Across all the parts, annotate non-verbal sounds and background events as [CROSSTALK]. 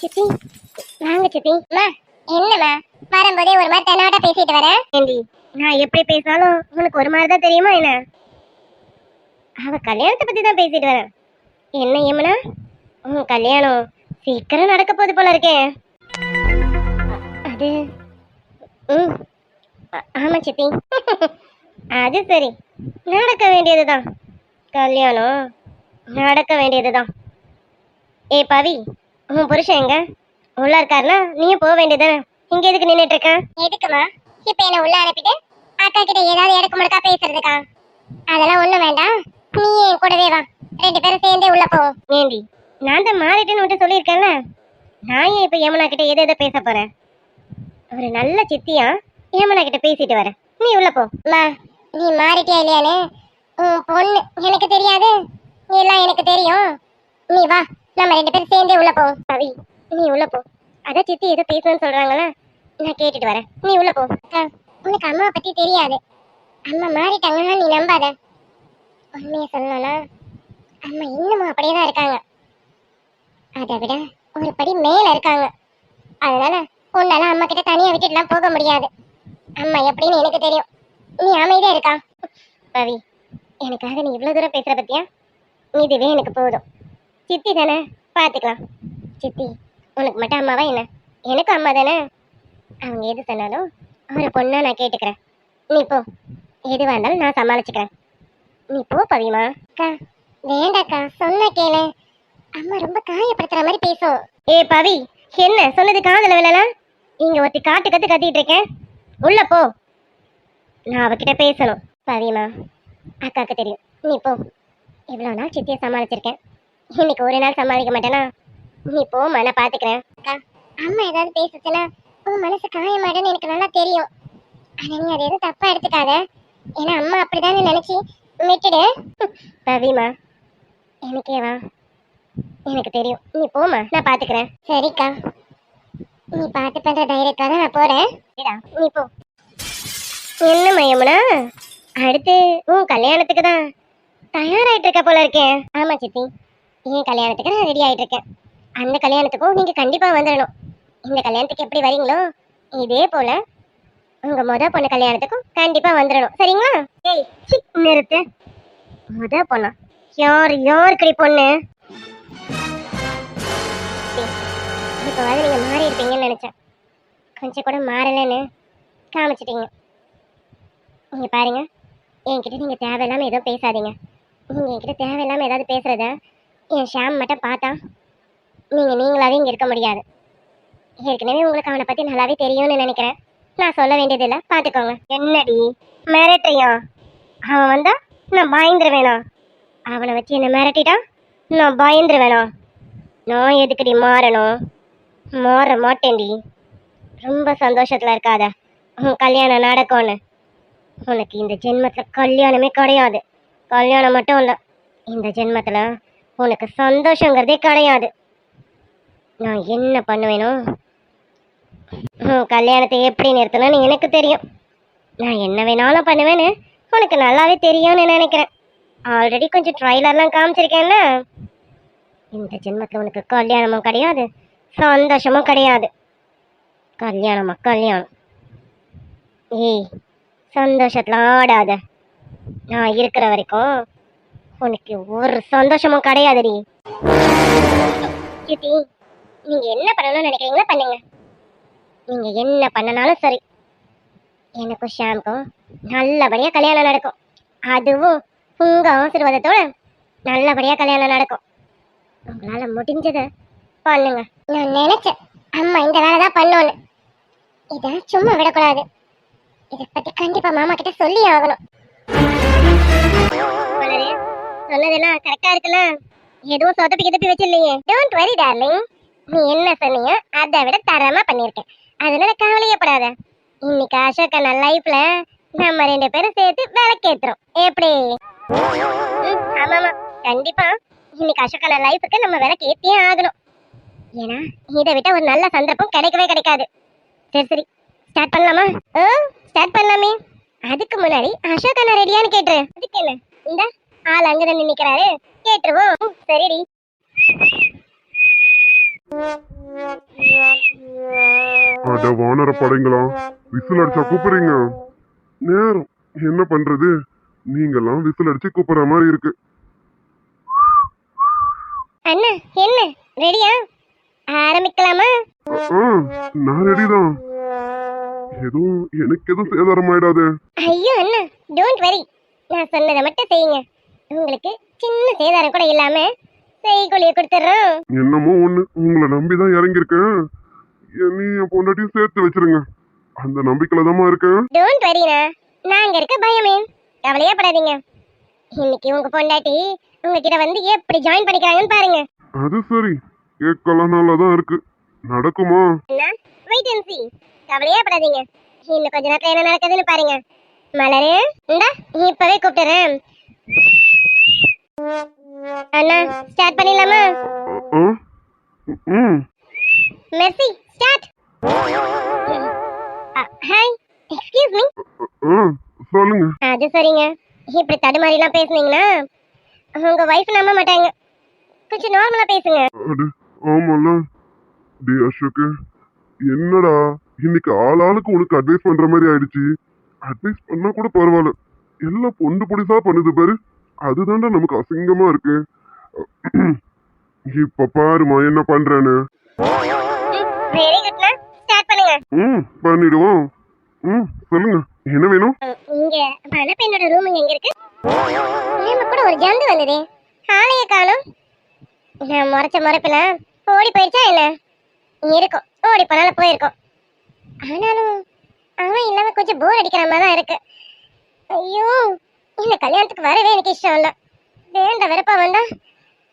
சித்தி. வாங்க சித்தி. அம்மா என்னம்மா? வரும்போதே ஒரு மாதிரி தென்னாட்டா பேசிட்டு வரேன் ஏண்டி நான் எப்படி பேசினாலும் உனக்கு ஒரு மாதிரி தான் தெரியுமா என்ன? அவ கல்யாணத்தை பத்தி தான் பேசிட்டு வரேன் என்ன ஏமனா உன் கல்யாணம் சீக்கிரம் நடக்க போகுது போல இருக்கே. அது ம் ஆமாம் சித்தி. அது சரி. நடக்க வேண்டியது தான். கல்யாணம் நடக்க வேண்டியது தான். ஏ பவி உன் புருஷன் எங்க? உள்ள இருக்காருனா நீயும் போக வேண்டியதானே இங்க எதுக்கு நின்னுட்டு இருக்க எதுக்குமா? இப்ப என்ன உள்ள அனுப்பிட்டு அக்கா கிட்ட ஏதாவது இடக்கு முடக்கா பேசுறதுக்கா? அதெல்லாம் ஒண்ணும் வேண்டாம். நீ என் கூடவே வா. ரெண்டு பேரும் சேர்ந்தே உள்ள போவோம். ஏண்டி நான் தான் மாறிட்டேன்னு உன்கிட்ட சொல்லியிருக்கேன்ல? நான் ஏன் இப்ப யமுனா கிட்ட எதை எதை பேச போறேன்? ஒரு நல்ல சித்தியா? யமுனா கிட்ட பேசிட்டு வரேன் நீ உள்ள போ. அம்மா நீ மாறிட்டியா இல்லையானே உன் பொண்ணு எனக்கு தெரியாது. எல்லாம் எனக்கு தெரியும். நீ வா. நம்ம ரெண்டு பேரும் சேர்ந்தே உள்ள போவோம் பவி நீ உள்ள போ. அதான் சித்தி ஏதோ பேசணும்னு சொல்றாங்களா? நான் கேட்டுட்டு வரேன். நீ உள்ள போ. அக்கா உனக்கு அம்மாவை பத்தி தெரியாது. அம்மா மாறிட்டாங்கன்னா நீ நம்பாத. உண்மையை சொல்லணும்னா அம்மா இன்னமும் அப்படியே தான் இருக்காங்க. அதை விட ஒரு படி மேல இருக்காங்க. அதனால உன்னால அம்மா கிட்ட தனியா விட்டுட்டுலாம் போக முடியாது. அம்மா எப்படின்னு எனக்கு தெரியும். நீ அமைதியா இருக்கா? பவி எனக்காக நீ இவ்வளவு தூரம் பேசுற பத்தியா? இதுவே எனக்கு போதும். சித்தி தானே? பார்த்துக்கலாம் சித்தி உனக்கு மட்டும் அம்மாவா என்ன? எனக்கும் அம்மா தானே? அவங்க எது சொன்னாலும் அவரை பொண்ணாக நான் கேட்டுக்கிறேன். நீ போ. எதுவாக இருந்தாலும் நான் சமாளிச்சுக்கிறேன். நீ போ பவிமா. அக்கா வேண்டாக்கா சொன்ன கேளு. அம்மா ரொம்ப காயப்படுத்துற மாதிரி பேசும். ஏ பவி என்ன? சொன்னது காதல விழல? இங்க ஒருத்தி காட்டு கத்து கத்திட்டு இருக்கேன் உள்ள போ. நான் அவகிட்ட பேசணும். பவிமா அக்காவுக்கு தெரியும். நீ போ. இவ்வளோ நாள் சித்தியை சமாளிச்சிருக்கேன். இன்னைக்கு ஒரு நாள் சமாளிக்க மாட்டேனா? நீ போம்மா நான் பாத்துக்கிறேன். அக்கா அம்மா ஏதாவது பேசுச்சுன்னா உன் மனசு காயமாட்டேன்னு எனக்கு நல்லா தெரியும். ஆனா நீ அதை எதுவும் தப்பா எடுத்துக்காத. ஏன்னா அம்மா அப்படிதானே நினைச்சு விட்டுடு. பவிமா எனக்கேவா எனக்கு தெரியும். நீ போம்மா நான் பாத்துக்கிறேன். சரிக்கா. நீ பார்த்து பண்ற தைரியக்காக நான் போறேன். நீ போ. என்ன மையமுனா? அடுத்து உன் கல்யாணத்துக்கு தான் தயாராயிட்டு இருக்க போல இருக்கேன் ஆமா சித்தி. என் கல்யாணத்துக்கு நான் ரெடி ஆகிட்டு இருக்கேன் அந்த கல்யாணத்துக்கும் நீங்க கண்டிப்பா வந்துடணும் இந்த கல்யாணத்துக்கு எப்படி வரீங்களோ இதே போல உங்க முத பொண்ணு கல்யாணத்துக்கும் கண்டிப்பா வந்துடணும் சரிங்களா? ஏய் நிறுத்து. முத பொண்ணா? யார் யாருக்கடி பொண்ணு? இப்போ வந்து நீங்க மாறி இருப்பீங்கன்னு நினைச்சேன். கொஞ்சம் கூட மாறலைன்னு காமிச்சிட்டீங்க. நீங்கள் பாருங்க. என்கிட்ட நீங்க தேவையில்லாம எதுவும் பேசாதீங்க. நீங்கள் என்கிட்ட தேவையில்லாம ஏதாவது பேசுகிறத என் ஷாம் மட்டும் பார்த்தா நீங்கள் நீங்களாவே இங்கே இருக்க முடியாது. ஏற்கனவே உங்களுக்கு அவனை பற்றி நல்லாவே தெரியும்னு நினைக்கிறேன். நான் சொல்ல வேண்டியதில்லை. பார்த்துக்கோங்க. என்னடி? மிரட்டையா அவன் வந்தா நான் பயந்துருவேனா? அவனை வச்சு என்னை மிரட்டிட்டா நான் பயந்துருவேனா? நான் எதுக்குடி மாறணும்? மாற மாட்டேன்டி. ரொம்ப சந்தோஷத்தில் இருக்காத. உன் கல்யாணம் நடக்கும்னு. உனக்கு இந்த ஜென்மத்தில் கல்யாணமே கிடையாது. கல்யாணம் மட்டும் இல்லை. இந்த ஜென்மத்தில் உனக்கு சந்தோஷங்கிறதே கிடையாது. நான் என்ன பண்ணுவேனோ? கல்யாணத்தை எப்படி நிறுத்தணும்னு எனக்கு தெரியும். நான் என்ன வேணாலும் பண்ணுவேன்னு உனக்கு நல்லாவே தெரியும்னு நினைக்கிறேன். ஆல்ரெடி கொஞ்சம் ட்ரைலர்லாம் காமிச்சிருக்கேன்ல. இந்த ஜென்மத்தில் உனக்கு கல்யாணமும் கிடையாது சந்தோஷமும் கிடையாது. கல்யாணமா கல்யாணம். ஏய் சந்தோஷத்தில் ஆடாத. நான் இருக்கிற வரைக்கும் உனக்கு ஒரு சந்தோஷமும் கிடையாதுடி. சித்தி நீங்க என்ன பண்ணணும்னு நினைக்கிறீங்களோ பண்ணுங்க. நீங்க என்ன பண்ணனாலும் சரி. எனக்கும் ஷாம்க்கும் நல்லபடியா கல்யாணம் நடக்கும். அதுவும் உங்க ஆசீர்வாதத்தோட நல்லபடியா கல்யாணம் நடக்கும். உங்களால முடிஞ்சதை பண்ணுங்க. நான் நினைச்சேன் அம்மா இந்த வேலை தான் பண்ணோன்னு. இதை சும்மா விடக்கூடாது. இதை பத்தி கண்டிப்பா மாமா கிட்ட சொல்லி ஆகணும். சொன்னதெல்லாம் கரெக்டா இருக்குல்ல? எதுவும் சொதப்பி கிதப்பி வச்சிடலையே. டோன்ட் வரி டார்லிங் நீ என்ன சொன்னியோ அதை விட தரமா பண்ணிருக்கேன் அதனால கவலையப்படாத இன்னைக்கு அசோக்கான லைஃப்ல நம்ம ரெண்டு பேரும் சேர்த்து விளக்கேத்துறோம். எப்படி? ஆமாமா. கண்டிப்பா. இன்னைக்கு அசோக்கான லைஃபுக்கு நம்ம விளக்கு ஏத்தியே ஆகணும். ஏன்னா இதை விட்ட ஒரு நல்ல சந்தர்ப்பம் கிடைக்கவே கிடைக்காது. சரி சரி. ஸ்டார்ட் பண்ணலாமா? ஓ ஸ்டார்ட் பண்ணலாமே. அதுக்கு முன்னாடி அசோக் அண்ணா ரெடியான்னு கேட்டுரு. அதுக்கு என்ன? இந்த. ஆள் அங்கதான் நின்னுக்கிறாரு. கேட்டுருவோம். சரிடி. அட வானர படைங்களா விசில் அடிச்சா கூப்பிடுறீங்க. நேரம். என்ன பண்றது? நீங்கெல்லாம் விசில் அடிச்சு கூப்பிடுற மாதிரி இருக்கு. அண்ணா என்ன? ரெடியா ஆரம்பிக்கலாமா? நான் ரெடி தான். எதுவும் எனக்கு எதுவும் சேதாரம் ஆயிடாது ஐயோ அண்ணா டோன்ட் வரி நான் சொன்னதை மட்டும் செய்யுங்க. உங்களுக்கு சின்ன சேதாரம் கூட இல்லாம செய்கொலியை கொடுத்துட்றோம் என்னமோ ஒண்ணு. உங்களை நம்பி தான் இறங்கியிருக்கேன். என்னையும் என் பொண்டாட்டியும் சேர்த்து வச்சிருங்க. அந்த நம்பிக்கையில தாம்மா இருக்கேன். டோன்ட் வரிண்ணா நாங்க இருக்க பயமே. கவலையே படாதீங்க. இன்னைக்கு உங்க பொண்டாட்டி உங்ககிட்ட வந்து எப்படி ஜாயின் பண்ணிக்கிறாங்கன்னு பாருங்க. அது சரி. கேட்கலாம் நல்லா தான் இருக்கு. நடக்குமா? Wait and see. கவலையே படாதீங்க. இன்னும் கொஞ்ச நேரத்துல என்ன நடக்குதுன்னு பாருங்க. மலரு இந்தா இப்பவே கூப்பிட்டுறேன். அண்ணா ஸ்டார்ட் பண்ணிடலாமா? Mercy start hi excuse me சொல்லுங்க. அது சரிங்க. இப்படி தடுமாறிலாம் பேசுனீங்கன்னா உங்க வைஃப் நம்ப மாட்டாங்க. கொஞ்சம் நார்மலா பேசுங்க. அடு ஆமால. டி அசோக்கு என்னடா? இன்னைக்கு ஆளாளுக்கு உனக்கு அட்வைஸ் பண்ற மாதிரி ஆயிடுச்சு. அட்வைஸ் பண்ணா கூட பரவாயில்ல. எல்லாம் பொண்டு பொடிசா பண்ணுது பாரு. அதுதான்டா நமக்கு அசிங்கமா இருக்கு. இப்ப பாருமா என்ன பண்றேன்னு. ம் பண்ணிடுவோம். ம் சொல்லுங்க. என்ன வேணும்? இங்க மணப்பெண்ணோட ரூம் எங்க இருக்கு? நம்ம கூட ஒரு ஜந்து வந்ததே. ஆளைய காணும். நான் முறைச்ச முறைப்பில ஓடி போயிடுச்சா என்ன? இருக்கும். ஓடி போனாலும் போயிருக்கோம். ஆனாலும் அவன் இல்லாம கொஞ்சம் போர் அடிக்கிற மாதிரி தான் இருக்கு. ஐயோ இந்த கல்யாணத்துக்கு வரவே எனக்கு இஷ்டம் இல்ல. வேண்ட வெறுப்பா வந்தா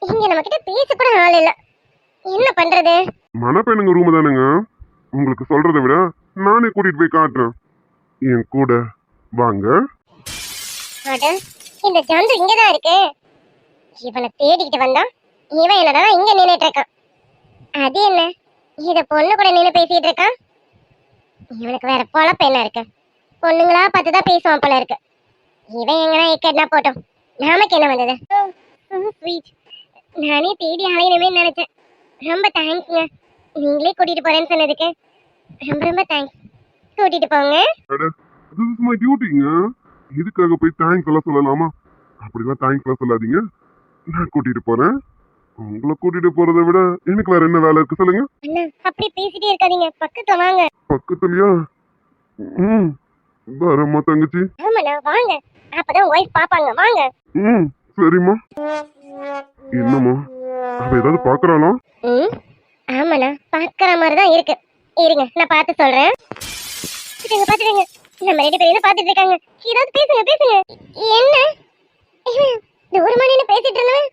இங்க நம்ம கிட்ட பேச கூட ஆள் இல்ல. என்ன பண்றது? மணப்பெண்ணுங்க ரூம் தானுங்க? உங்களுக்கு சொல்றதை விட நானே கூட்டிட்டு போய் காட்டுறேன். என் கூட வாங்க. இந்த ஜந்து இங்கதான் இருக்கு. இவனை தேடிக்கிட்டு வந்தா இவன் என்னடா இங்க நின்னுட்டு இருக்கான். அது என்ன? இத பொண்ணு கூட நின்னு பேசிட்டு இருக்கான்? இவனுக்கு வேற பொழப்பு என்ன இருக்கு? பொண்ணுங்களா பார்த்து தான் பேசுவான் போல இருக்கு. இவன் எங்கன்னா எக்கட்னா போட்டோம்? நமக்கு என்ன வந்தது? ஸ்வீட் நானே தேடி அலையணுமே நினைச்சேன். ரொம்ப தேங்க்ஸ்ங்க நீங்களே கூட்டிட்டு போறேன்னு சொன்னதுக்கு ரொம்ப ரொம்ப தேங்க்ஸ் கூட்டிட்டு போங்க. திஸ் இஸ் மை டியூட்டிங்க இதுக்காக போய் தேங்க்ஸ் எல்லாம் சொல்லலாமா? அப்படிலாம் தேங்க்ஸ் எல்லாம் சொல்லாதீங்க. நான் கூட்டிட்டு போறேன். உங்களை கூட்டிட்டு போறதை விட எனக்கு வேற என்ன வேலை இருக்கு சொல்லுங்க. அப்படி பேசிட்டே இருக்காதீங்க. பக்கத்துல வாங்க. பக்கத்துலயா? ம். வரம்மா தங்கச்சி. ஆமாண்ணா வாங்க. அப்பதான் ஒய்ஃப் பாப்பாங்க வாங்க. ம் சரிம்மா. என்னம்மா? அவ ஏதாவது பாக்குறாளா ம் ஆமாண்ணா. பாக்குற மாதிரி தான் இருக்கு. இருங்க நான் பார்த்து சொல்றேன். பாத்துடுங்க பாத்துடுங்க நம்ம ரெண்டு பேரும் பாத்துட்டு இருக்காங்க. ஏதாவது பேசுங்க பேசுங்க. என்ன? இவன் தூரமா நின்னு பேசிட்டு இருந்தவன்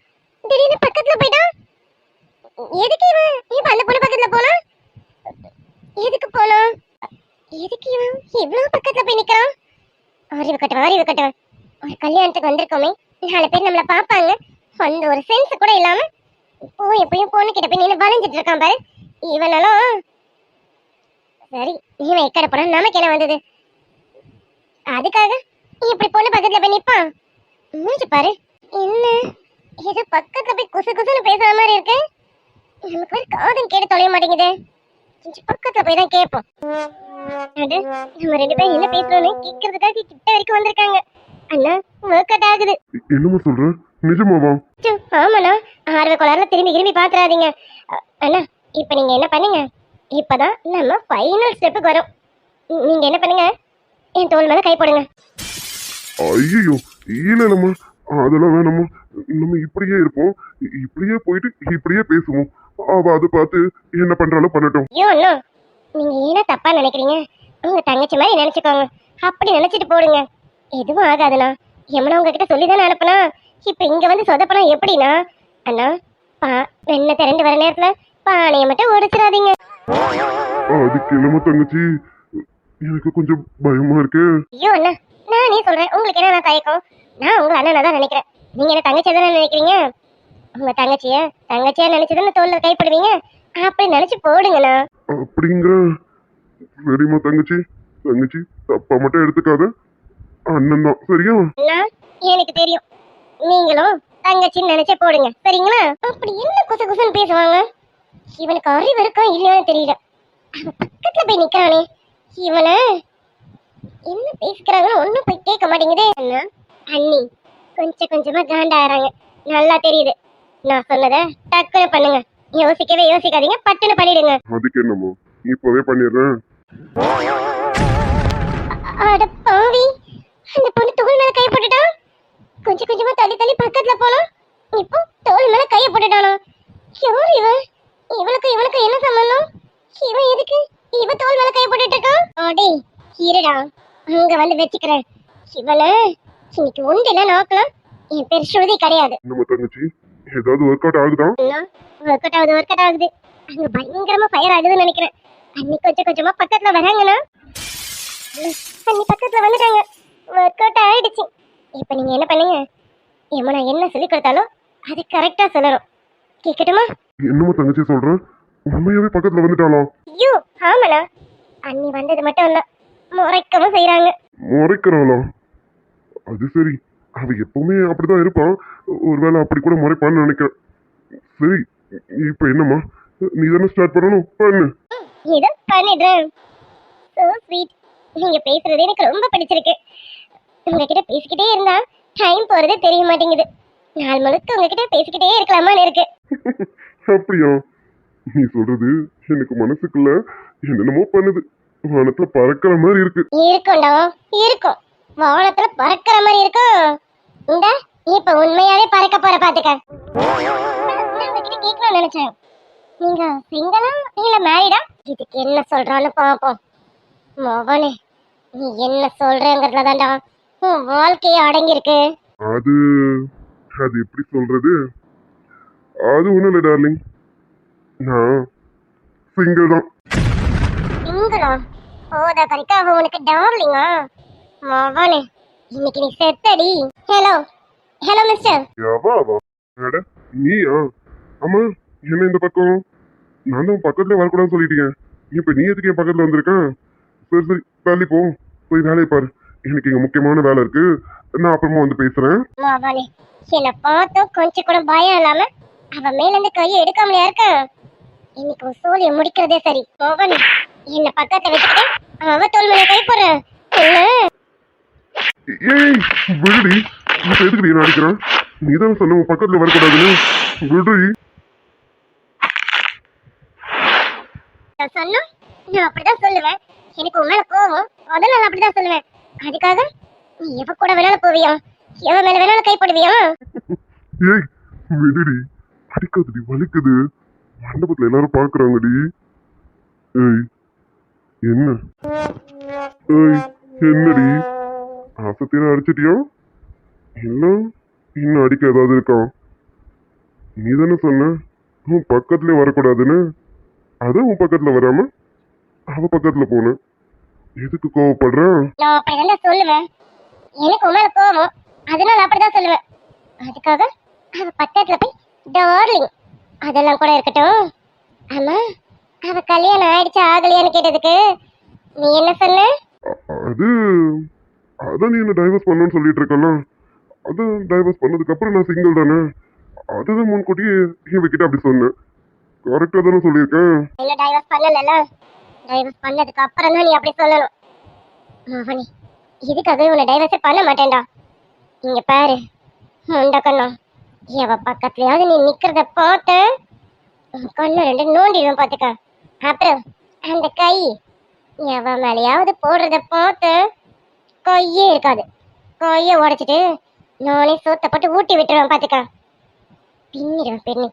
திடீர்னு பக்கத்துல போயிட்டான். எதுக்கு இவன்? இப்ப அந்த பொண்ணு பக்கத்துல போனா? எதுக்கு போனான் எதுக்கு இவன்? இவ்வளவு பக்கத்துல போய் நிக்கிறான். அறிவு கட்டவன் அறிவு கட்டவன். ஒரு கல்யாணத்துக்கு வந்திருக்கோமே. நாலு பேர் நம்மள பாப்பாங்க அந்த ஒரு சென்ஸ் கூட இல்லாம இப்போ எப்பயும் பொண்ணு கிட்ட போய் நின்று வளைஞ்சிட்டு இருக்கான் பாரு. இவனாலும் சரி இவன் எக்கட போனா நமக்கு என்ன வந்தது? அதுக்காக இப்படி பொண்ணு பக்கத்துல போய் நிப்பான். மூஞ்சி பாரு. என்ன? இது பக்கத்துல போய் குசு குசுன்னு பேசுற மாதிரி இருக்கு. நமக்கு ஒரு காதும் கேட்டு தொலைய மாட்டேங்குது. கொஞ்சம் பக்கத்துல போய் தான் கேட்போம். நம்ம ரெண்டு பேரும் என்ன பேசுறோம்னு கேட்கறதுக்காக கிட்ட வரைக்கும் வந்திருக்காங்க. அண்ணா ஒர்க் அவுட் ஆகுது என்னம்மா சொல்ற? நிஜமாவா? ஆமாண்ணா. ஆர்வ கோளாறுல திரும்பி திரும்பி பாத்துறாதீங்க. அ- அண்ணா இப்ப நீங்க என்ன பண்ணுங்க? இப்பதான் நம்ம ஃபைனல் ஸ்டெப்புக்கு வரோம். நீங்க என்ன பண்ணுங்க? என் தோல் மேல கை போடுங்க. ஐயோ இல்ல அதெல்லாம் வேணாம்மா. நம்ம இப்படியே இருப்போம். இப்படியே போயிட்டு இப்படியே பேசுவோம். அவ அதை பார்த்து என்ன பண்றாலும் பண்ணட்டும். ஐயோ அண்ணா. நீங்க ஏன்னா தப்பா நினைக்கிறீங்க? உங்க தங்கச்சி மாதிரி நினைச்சுக்கோங்க. அப்படி நினைச்சிட்டு போடுங்க. எதுவும் ஆகாதுண்ணா. எம்மனா உங்ககிட்ட சொல்லி தானே அனுப்புனா? இப்ப இங்க வந்து சொதப்பனா எப்படிண்ணா? அண்ணா பா வெண்ணெய் திரண்டு வர நேரத்துல பானையை மட்டும் உடைச்சிடாதீங்க அதுக்கு என்னமோ தங்கச்சி. எனக்கு கொஞ்சம் பயமா இருக்கு. ஐயோ அண்ணா நானே சொல்றேன். உங்களுக்கு என்ன தயக்கம்? நான் உங்க அண்ணனை தான் நினைக்கிறேன். நீங்க என்ன தங்கச்சி தானே நினைக்கிறீங்க? உங்க தங்கச்சிய தங்கச்சியா நினைச்சுதானே தோல்ல கைப்படுவீங்க? அப்படி நினைச்சு போடுங்கண்ணா. அப்படிங்கிற சரிம்மா தங்கச்சி. தங்கச்சி தப்பா மட்டும் எடுத்துக்காத. அண்ணன் தான் சரியா? அண்ணா எனக்கு தெரியும். நீங்களும் தங்கச்சின்னு நினைச்சே போடுங்க. சரிங்களா? அப்படி என்ன குசு குசுன்னு பேசுவாங்க? இவனுக்கு அறிவு இருக்கா இல்லையான்னு தெரியல. அவன் பக்கத்துல போய் நிக்கிறானே. இவனை என்ன பேசிக்கிறாங்கன்னு ஒண்ணும் போய் கேட்க மாட்டேங்குதே. அண்ணா அண்ணி கொஞ்சம் கொஞ்சமா காண்டாகிறாங்க நல்லா தெரியுது. நான் சொன்னதை டக்குனு பண்ணுங்க. யோசிக்கவே யோசிக்காதீங்க. பட்டுன்னு பண்ணிடுங்க. அதுக்கு என்னமோ? இப்பவே பண்ணிடுறேன். கை போட்டுட்டான் கொஞ்சம் கொஞ்சமா தள்ளி தள்ளி பக்கத்துல போனோம் இப்போ தோல் மேல கைய போட்டுட்டானோ? யார் இவன் இவளுக்கு இவனுக்கு என்ன சம்பந்தம்? இவன் எதுக்கு? இவ தோல் மேல கை போட்டுட்டு இருக்கான் அடே இருடா. அங்க வந்து வச்சுக்கிறேன். இவள இன்னைக்கு ஒன்று இல்ல நாக்கலாம். என் பேர் ஸ்ருதி கிடையாது. நம்ம தங்கச்சி? ஏதாவது ஒர்க் அவுட் ஆகுதா? ஒர்க் அவுட் ஆகுது ஒர்க் அவுட் ஆகுது. அங்க பயங்கரமா ஃபயர் ஆகுதுன்னு நினைக்கிறேன். அன்னி கொஞ்சம் கொஞ்சமா பக்கத்துல வராங்கண்ணா அன்னி பக்கத்துல வந்துட்டாங்க. ஒர்க் அவுட் ஆயிடுச்சு. இப்போ நீங்க என்ன பண்ணுங்க? ஏமா நான் என்ன சொல்லி கொடுத்தாலும் அது கரெக்டா சொல்லணும். கேட்கட்டுமா என்னமோ தங்கச்சி சொல்றேன் உண்மையாவே பக்கத்துல வந்துட்டாளா? ஐயோ ஆமாண்ணா. அன்னி வந்தது மட்டும் இல்ல முறைக்கவும் செய்றாங்க. முறைக்கிறாளா? அது சரி. அவ எப்பவுமே அப்படிதான் இருப்பான் ஒருவேளை அப்படி கூட முறைப்பான்னு நினைக்கிறேன். சரி இப்ப என்னம்மா? நீ தானே ஸ்டார்ட் பண்ணணும்? பண்ணு. ஏதோ பண்ணிடுறேன். ஸோ ஸ்வீட் நீங்க பேசுறது எனக்கு ரொம்ப பிடிச்சிருக்கு. உங்ககிட்ட பேசிக்கிட்டே இருந்தா டைம் போறதே தெரிய மாட்டேங்குது. நாள் முழுக்க உங்ககிட்ட பேசிக்கிட்டே இருக்கலாமான்னு இருக்கு. அப்படியா? நீ சொல்றது எனக்கு மனசுக்குள்ள என்னென்னமோ பண்ணுது. வானத்துல பறக்கிற மாதிரி இருக்கு. இருக்கும்டா இருக்கும். வானத்துல பறக்கிற மாதிரி இருக்கும். இந்த இப்ப உண்மையாவே பறக்க போற பாத்துக்க. கேட்கணும்னு நினைச்சேன். நீங்க சிங்களா இல்ல மேரிடா இதுக்கு என்ன சொல்றான்னு பாப்போம். மோகனே நீ என்ன சொல்றேங்கிறதுல தான்டா உன் வாழ்க்கையே அடங்கியிருக்கு. அது அது எப்படி சொல்றது? அது ஒண்ணும் இல்லை டார்லிங் நான் சிங்கிள் தான். சிங்களா போத கறிக்கா அவன் உனக்கு டார்லிங்கா மோகனே இன்னைக்கு நீ செத்தடி. ஹலோ ஹலோ மிஸ்டர் எவா அவா அட நீயா? ஆமா என்ன இந்த பக்கம்? நான் தான் பக்கத்துல வரக்கூடாதுன்னு சொல்லிட்டீங்க. இப்ப நீ எதுக்கு என் பக்கத்துல வந்திருக்கேன் சரி சரி தள்ளி போ. போய் வேலையை பாரு. எனக்கு இங்க முக்கியமான வேலை இருக்கு. நான் அப்புறமா வந்து பேசுறேன். மாவானே என்ன பார்த்தோம் கொஞ்சம் கூட பயம் இல்லாம அவ மேல இருந்து கையை எடுக்காமலையா இருக்க? இன்னைக்கு உன் சோழிய முடிக்கிறதே சரி. மோகன் என்ன பக்கத்துல வச்சுக்கிட்டு அவ தோல் மேல கை என்ன? ஏய் விடுடி. இப்ப எதுக்கு நீ அடிக்கிறேன்? நீ தான் சொன்ன உன் பக்கத்துல வரக்கூடாதுன்னு. விடுடி. சொன்னோம் நான் அப்படிதான் சொல்லுவேன். எனக்கு உன் மேல கோவம் அதனால நான் அப்படிதான் சொல்லுவேன். அதுக்காக நீ எவ கூட வேணாலும் போவியா? எவ மேல வேணாலும் கை போடுவியா? [LAUGHS] ஏய் விடுடி. அடிக்காதடி வலிக்குது. மண்டபத்துல எல்லாரும் பாக்குறாங்கடி. ஏய் என்ன? ஏய் என்னடி? ஆசத்திர அடிச்சிட்டியா? என்ன? இன்னும் அடிக்க ஏதாவது இருக்கா? நீ தானே சொன்ன உன் பக்கத்துலயே வரக்கூடாதுன்னு. அதான் உன் பக்கத்துல வராம அவ பக்கத்துல போனேன் எதுக்கு கோவப்படுறான் நான் அப்படிதான் சொல்லுவேன்? எனக்கு உன் மேல கோவம். அதனால அப்படிதான் சொல்லுவேன். அதுக்காக அவ பக்கத்துல போய் டார்லிங் அதெல்லாம் கூட இருக்கட்டும். ஆமா அவ கல்யாணம் ஆயிடுச்சு ஆகலையான்னு கேட்டதுக்கு நீ என்ன சொன்ன? அது அதான் நீ என்ன டைவர்ஸ் பண்ணணும்னு சொல்லிட்டு இருக்கல அதான் டைவர்ஸ் பண்ணதுக்கு அப்புறம் நான் சிங்கிள் தானே? அதுதான் முன்கூட்டியே இவகிட்ட அப்படி சொன்னேன். கரெக்டா தானே சொல்லியிருக்கேன். இல்ல டைவர்ஸ் பண்ணல டைவர்ஸ் பண்ணதுக்கு அப்புறம் தான் நீ அப்படி சொல்லணும். மோகனி இதுக்காக உன்னை டைவர்ஸே பண்ண மாட்டேன்டா. இங்க பாரு முண்ட கண்ணம் எவ பக்கத்துலயாவது நீ நிக்கிறத பார்த்து கண்ணு ரெண்டு நோண்டிடுவேன் பாத்துக்க அப்புறம் அந்த கை எவ மேலேயாவது போடுறத பார்த்து கொய்யே இருக்காது. கொய்ய உடைச்சிட்டு நானே சோத்தை போட்டு ஊட்டி விட்டுருவேன் பாத்துக்க பின்னிடுவேன் பெண்ணு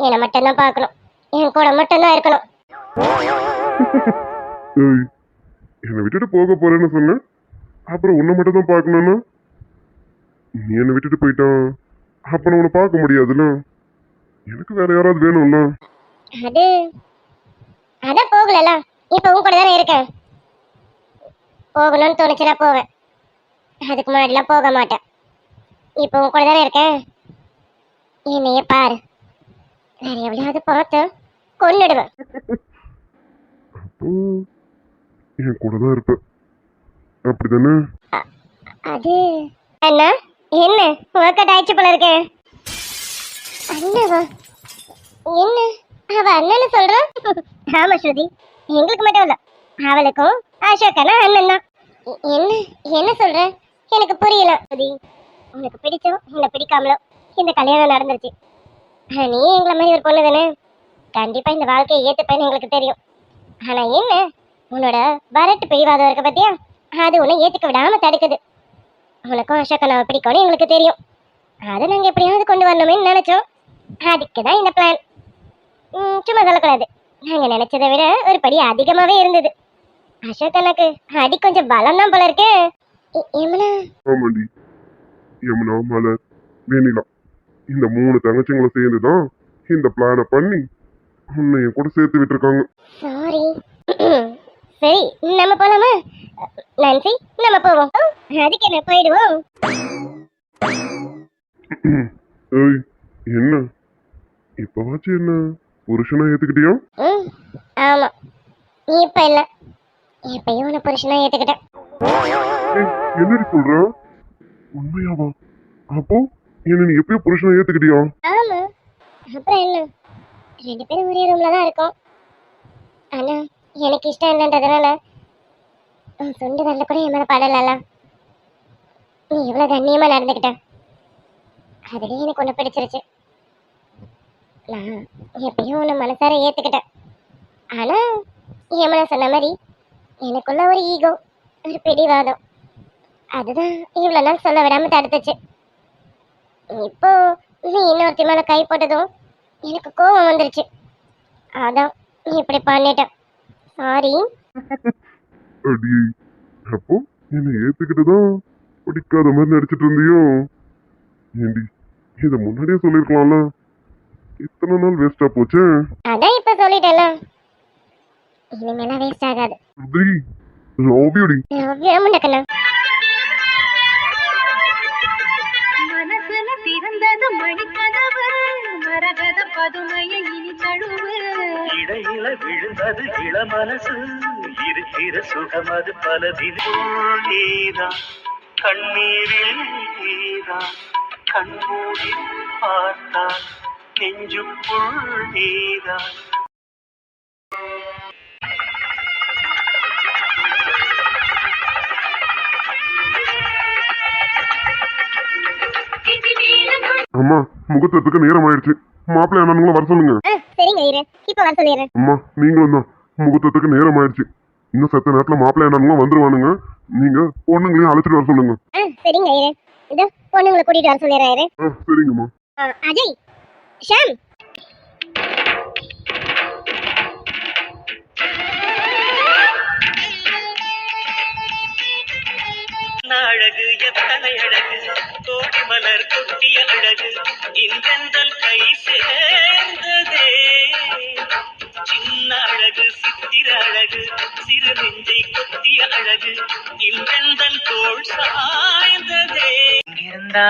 என்னை மட்டும்தான் பார்க்கணும். என் கூட மட்டும்தான் இருக்கணும். ஏய் என்னை விட்டுட்டு போக போறேன்னு சொன்னேன் அப்புறம் உன்னை மட்டும் தான் பார்க்கணும்னா? நீ என்னை விட்டுட்டு போயிட்டான். அப்ப நான் உன்னை பார்க்க முடியாதுல்ல? எனக்கு வேற யாராவது வேணும்ல? அது அத போகலல இப்ப உன் கூட தானே இருக்கேன். போகணும்னு தோணுச்சுனா போவேன். அதுக்கு முன்னாடிலாம் போக மாட்டேன். இப்போ உன் கூட தானே இருக்கேன். என்னைய பாரு. வேற எவ்வளவு பார்த்து கொன்னுடுவேன். அப்போ என் கூட தான் இருப்ப. அப்படிதானே? அது அண்ணா என்ன? ஒர்க் அவுட் ஆயிடுச்சு போல இருக்கேன் அண்ணாவா? என்ன? அவ அண்ணன்னு சொல்றான் ஆமா ஸ்ருதி. எங்களுக்கு மட்டும் இல்ல. அவளுக்கும் அசோக்கனா அண்ணன் தான். என்ன? என்ன சொல்ற? எனக்கு புரியல ஸ்ருதி. உனக்கு பிடிச்சோ என்ன பிடிக்காமலோ இந்த கல்யாணம் நடந்துருச்சு. நீ எங்களை மாதிரி ஒரு பொண்ணு தானே? கண்டிப்பா இந்த வாழ்க்கையை ஏத்துப்பேன்னு எங்களுக்கு தெரியும். ஆனா என்ன? உன்னோட வரட்டு பிடிவாதம் இருக்க பத்தியா? அது உன்னை ஏத்துக்க விடாம தடுக்குது. உனக்கும் அசோகனாவை பிடிக்கும்னு எங்களுக்கு தெரியும். அதை நாங்க எப்படியாவது கொண்டு வரணுமேன்னு நினைச்சோம். அதுக்கு தான் இந்த பிளான் சும்மா சொல்லக்கூடாது. நாங்க நினைச்சதை விட ஒரு படி அதிகமாவே இருந்தது. அசோகனுக்கு அடி கொஞ்சம் பலம் தான் போல இருக்கு. ஆமாண்டி. யமுனா மலர் இந்த மூணு தங்கச்சிங்களும் சேர்ந்து தான் இந்த பிளானை பண்ணி உன்னை என் கூட சேர்த்து விட்டுருக்காங்க. சாரி சரி நம்ம போலாமா? நான்சி நம்ம போவோம். அதுக்கு என்ன போயிடுவோம். ஏய் என்ன? இப்பவாச்சும் என்ன? புருஷனா ஏத்துக்கிட்டியா? ஆமா. இப்ப இல்ல. இப்பயும் உன புருஷனா ஏத்துக்கிட்டேன். என்னடி சொல்ற? உண்மையாவா? அப்போ என்ன நீ எப்பயோ புருஷனா ஏத்துக்கிட்டியா? ஆமா. அப்புறம் என்ன? ரெண்டு பேரும் ஒரே ரூம்ல தான் இருக்கோம். ஆனா எனக்கு இஷ்டம் இல்லைன்றதுனால உன் சொண்டு வரல கூட என் மேல படலல. நீ எவ்வளவு கண்ணியமா நடந்துக்கிட்ட. அதுவே எனக்கு ஒண்ணு பிடிச்சிருச்சு. நான் எப்பயும் உன்னை மனசார ஏத்துக்கிட்டேன். ஆனா ஏமனா சொன்ன மாதிரி எனக்குள்ள ஒரு ஈகோ ஒரு பிடிவாதம். அதுதான் இவ்வளோ நாள் சொல்ல விடாம தடுத்துச்சு. இப்போ நீ இன்னொருத்தி மேலே கை போட்டதும் எனக்கு கோபம் வந்துருச்சு. அதான் இப்படி பண்ணிட்ட. சாரி அடி அப்போ என்னை ஏத்துக்கிட்டு தான் பிடிக்காத மாதிரி நடிச்சிட்டு இருந்தியோ? ஏண்டி இதை முன்னாடியே சொல்லிருக்கலாம்ல இத்தனை நாள் வேஸ்டா போச்சே. அதான் இப்ப சொல்லிட்டேல இனிமேலாம் வேஸ்ட் ஆகாது. ஸ்ருதி லவ் யூடி லவ் யூ முண்டக்கண்ணா. மனசுல திறந்தது மரகத பதுமையை இனி தழுவு. இடையில விழுந்தது இளமனசு இருக்கிற சுகமது பலதில் நீதான் கண்ணீரில் நீதான் கண்மூடி பார்த்தான் நெஞ்சுக்குள் அம்மா முகூர்த்தத்துக்கு நேரம் ஆயிடுச்சு மாப்பிள்ளை அண்ணனுங்களும் வர சொல்லுங்க. சரிங்க இரு இப்போ வர சொல்லிடுறேன். அம்மா நீங்களும் தான். முகூர்த்தத்துக்கு நேரம் ஆயிடுச்சு இன்னும் சத்த நேரத்துல மாப்பிள்ளை அண்ணனுங்களும் வந்துருவானுங்க. நீங்க பொண்ணுங்களையும் அழைச்சிட்டு வர சொல்லுங்க. சரிங்க இரு இதோ பொண்ணுங்களை கூட்டிட்டு வர சொல்லிடுறேன் சரிங்கம்மா. அஜய் ஷாம். அழகு எத்தனை அழகு? கோடி மலர் கொட்டிய அழகு. இன்றெந்தல் கை சேர்ந்ததே. சின்ன அழகு சித்திர அழகு. சிறு நெஞ்சை கொத்திய அழகு. இன்றெந்தல் தோல் சாய்ந்ததே. இங்கிருந்தா